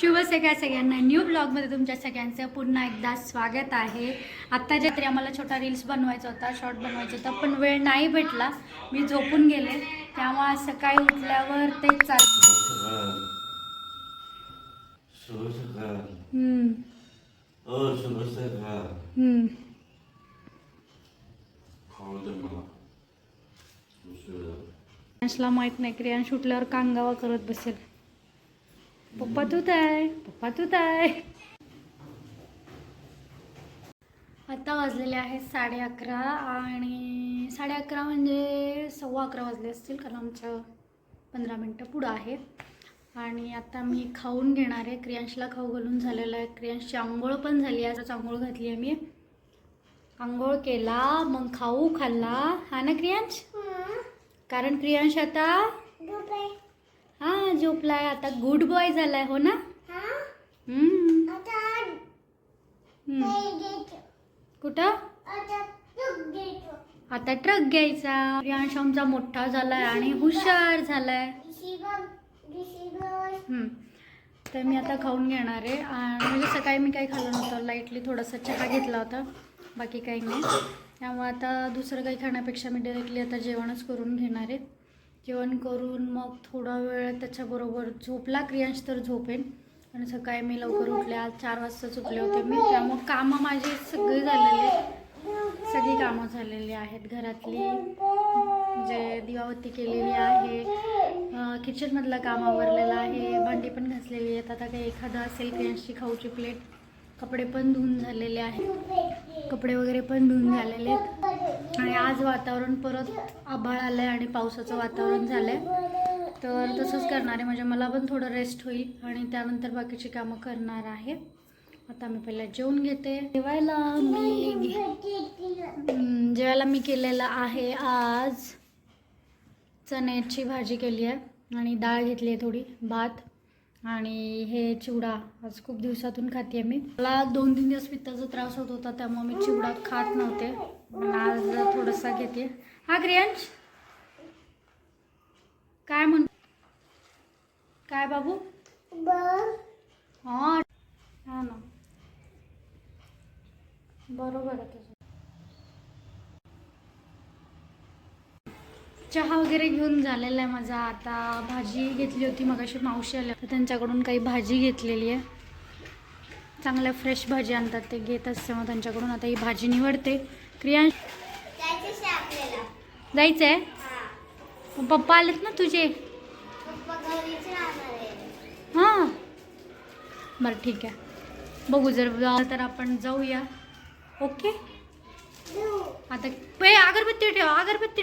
शुभ सगळ्या सगळ्यांना. न्यू ब्लॉगमध्ये तुमच्या सगळ्यांचं पुन्हा एकदा स्वागत आहे. आत्ता जे तरी आम्हाला छोटा रील्स बनवायचा होता शॉर्ट बनवायचा होता पण वेळ नाही भेटला. मी झोपून गेले. त्यामुळे सकाळी उठल्यावर तेच. क्रियांशला माहीत नाही. क्रियांश उठल्यावर कांगावा करत बसेल. पप्पा तू आहे पप्पा तू आहे आता वाजलेले आहेत साडे अकरा आणि साडे अकरा म्हणजे सव्वा अकरा वाजले असतील कारण आमचं पंधरा मिनटं पुढं आहे आणि आता मी खाऊन घेणार आहे. क्रियांशला खाऊ घालून झालेलं आहे. क्रियांशची आंघोळ पण झाली आहे. आंघोळ घातली आहे मी. आंघोळ केला मग खाऊ खाल्ला. हा ना क्रियांश? कारण क्रियांश आता हा झोपलाय. आता गुड बॉय झालाय हो ना? हम्म. हम्म. कुठं? आता ट्रक घ्यायचा. प्रियांश आमचा मोठा झालाय आणि हुशार झालाय. तर मी आता खाऊन घेणार आहे. आणि म्हणजे सकाळी मी काही खाल्लं नव्हतं. लाईटली थोडासा चहा घेतला होता. बाकी काही नाही. त्यामुळे आता दुसरं काही खाण्यापेक्षा मी डायरेक्टली आता जेवणच करून घेणार आहे. जेवण करून मग थोडा वेळ त्याच्याबरोबर झोपला क्रियांश तर झोपेन. आणि सकाळी मी लवकर उठले आज चार वाजता झोपले होते मी. त्यामुळे कामं माझी सगळी झालेली आहेत. सगळी कामं झालेली आहेत घरातली. म्हणजे दिवावती केलेली आहे. किचनमधलं काम आवरलेलं आहे. भांडी पण घासलेली आहेत. आता काही एखादं असेल क्रियांशची खाऊची प्लेट कपडे पण धुवून झालेले आहेत. कपडे वगैरे पण धुवून झालेले आहेत. आणि आज वातावरण परत आभाळ आलं आहे आणि पावसाचं वातावरण झालं आहे तर तसंच करणार आहे. म्हणजे मला पण थोडं रेस्ट होईल आणि त्यानंतर बाकीची कामं करणार आहे. आता मी पहिला जेवून घेते. जेवायला मी जेवायला मी केलेलं आहे आज. चण्याची भाजी केली आहे आणि डाळ घेतली आहे थोडी. भात. आणि हे चिवडा आज खूप दिवसातून खाते मी. मला दोन तीन दिवस पित्ताचा त्रास होत होता त्यामुळे मी चिवडा खात नव्हते. पण आज थोडंसं घेते. हा ग्रियांश काय म्हण काय बाबू? हा ना. बरोबर आहे चहा वगैरे घेऊन झालेला आहे माझा. आता भाजी घेतली होती मगाशी मावशी आल्या. तर त्यांच्याकडून काही भाजी घेतलेली आहे. चांगल्या फ्रेश भाजी आणतात ते. घेत असते मग त्यांच्याकडून. आता ही भाजी निवडते. क्रियांश जायचं आहे मग पप्पा आलेत ना तुझे? हां. बरं ठीक आहे. बघू जर तर आपण जाऊया. ओके? आता पे अगरबत्ती ठेव. अगरबत्ती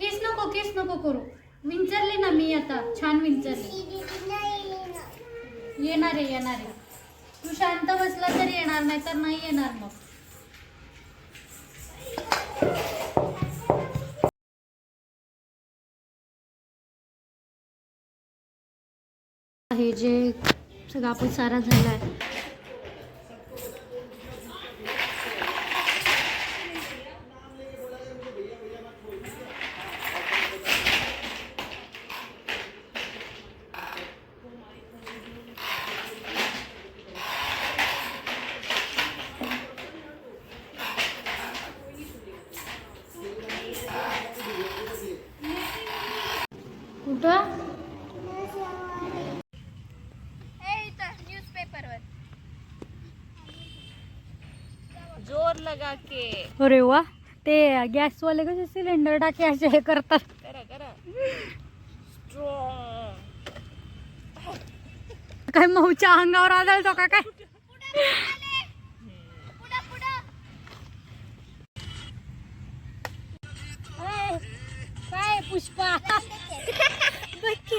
केस नको केस नको करू. विंचरले ना मी आता छान विंचरले. येणार आहे येणार आहे. तू शांत बसला तर येणार नाही तर नाही येणार मग. आहे जे सगळं आपण सारा झाला आहे कुठं जोर लगा के अरे वा ते गॅसवाले कसे सिलेंडर टाके असे हे करतात करा करा स्ट्रॉंग काय मऊच्या अंगावर आदळतो का काय काय पुष्पा बघ की,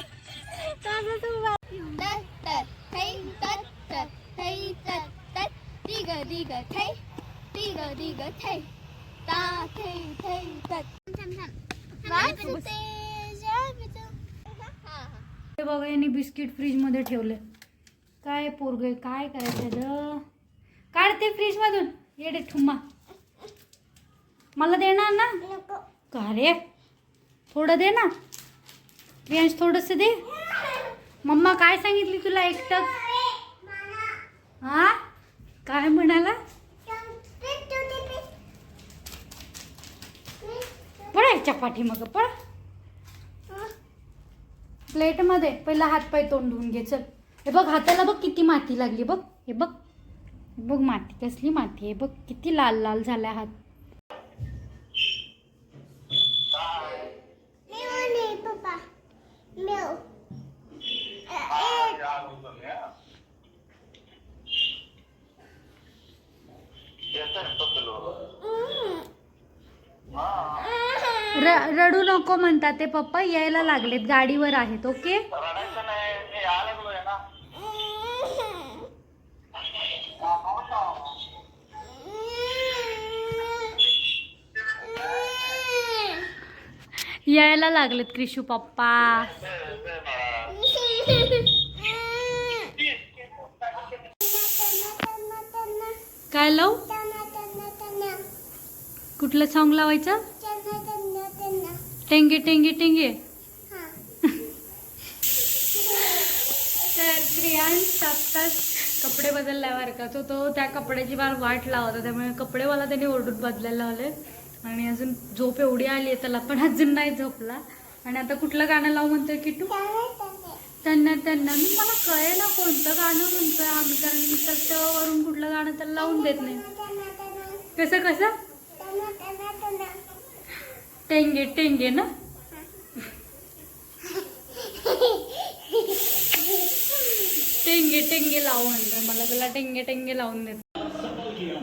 कसं तू बा- हे बघा यांनी बिस्किट फ्रीजमध्ये ठेवले. काय पोरग काय करायचं काढते फ्रीजमधून. येडे ठुम्मा. मला देणार ना? का रे? थोडं दे ना. प्रियांश थोडस दे. मम्मा काय सांगितली तुला एकटक हा? काय म्हणाला? चपाटी मग पळ. प्लेटमध्ये पहिला हात पाय तोंड धुवून घे चल. हे बघ हाताला बघ किती माती लागली बघ. हे बघ. बघ माती कसली माती आहे बघ. किती लाल लाल झाला हात र- रडू नको म्हणतात ते पप्पा यायला लागलेत गाडीवर आहेत ओके? यायला लागलेत क्रिशू पप्पा. काय लावू? कुठलं सॉंग लावायचं? टेंगे टेंगे टेंगे. तर क्रियांश आत्ताच कपडे बदलल्या का तो तो त्या कपड्याची फार वाट लावत त्यामुळे कपडे मला त्याने ओरडून बदलायला लावले आणि अजून झोप एवढी आली आहे त्याला पण अजून नाही झोपला. आणि आता कुठलं गाणं लावू म्हणतोय तू त्यांना त्यांना मी मला कळेल ना कोणतं गाणं म्हणतोय आम्ही कारण त्याच्यावरून कुठलं गाणं त्याला लावून देत नाही. कसं कसं? टेंगे टेंगे ना? टेंगे टेंगे लावू म्हणतो मला त्याला टेंगे टेंगे लावून देत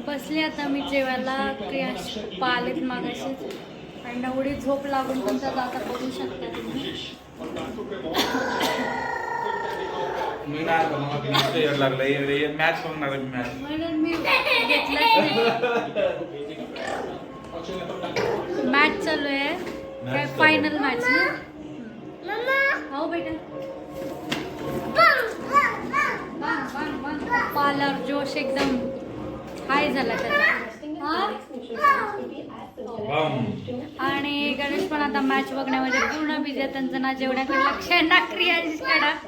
बसले आता मी जेवायला. क्रियाश पप्पा आलेत मागाशीच आणि एवढी झोप लागून तुमचा दाता बघू शकता तुम्ही. आता मॅच बघणार मॅच म्हणून मी घेतलंच नाही. मॅच चालू आहे. काय फायनल मॅच ना? हो बेटा. जोश एकदम हाय झाला त्याचा. हा? आणि गणेश पण आता मॅच बघण्यामध्ये पूर्ण बिझी आहे. त्यांचं ना जेवण्याकडे लक्ष आहे ना क्रियाकडं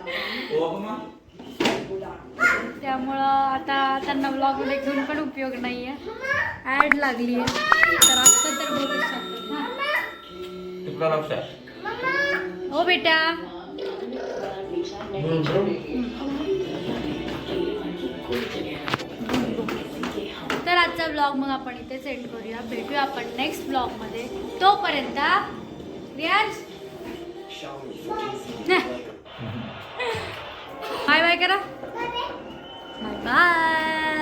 त्यामुळं आता त्यांना ब्लॉगमध्ये घेऊन पण उपयोग नाही आहे ॲड लागली आहे तर आत्ता तर बोलू शकतो हां तुला हो बेटा. तर आजचा ब्लॉग मग आपण इथे सेंड करूया. भेटूया आपण नेक्स्ट ब्लॉगमध्ये तोपर्यंत रियाज बाय बाय करा. Bye bye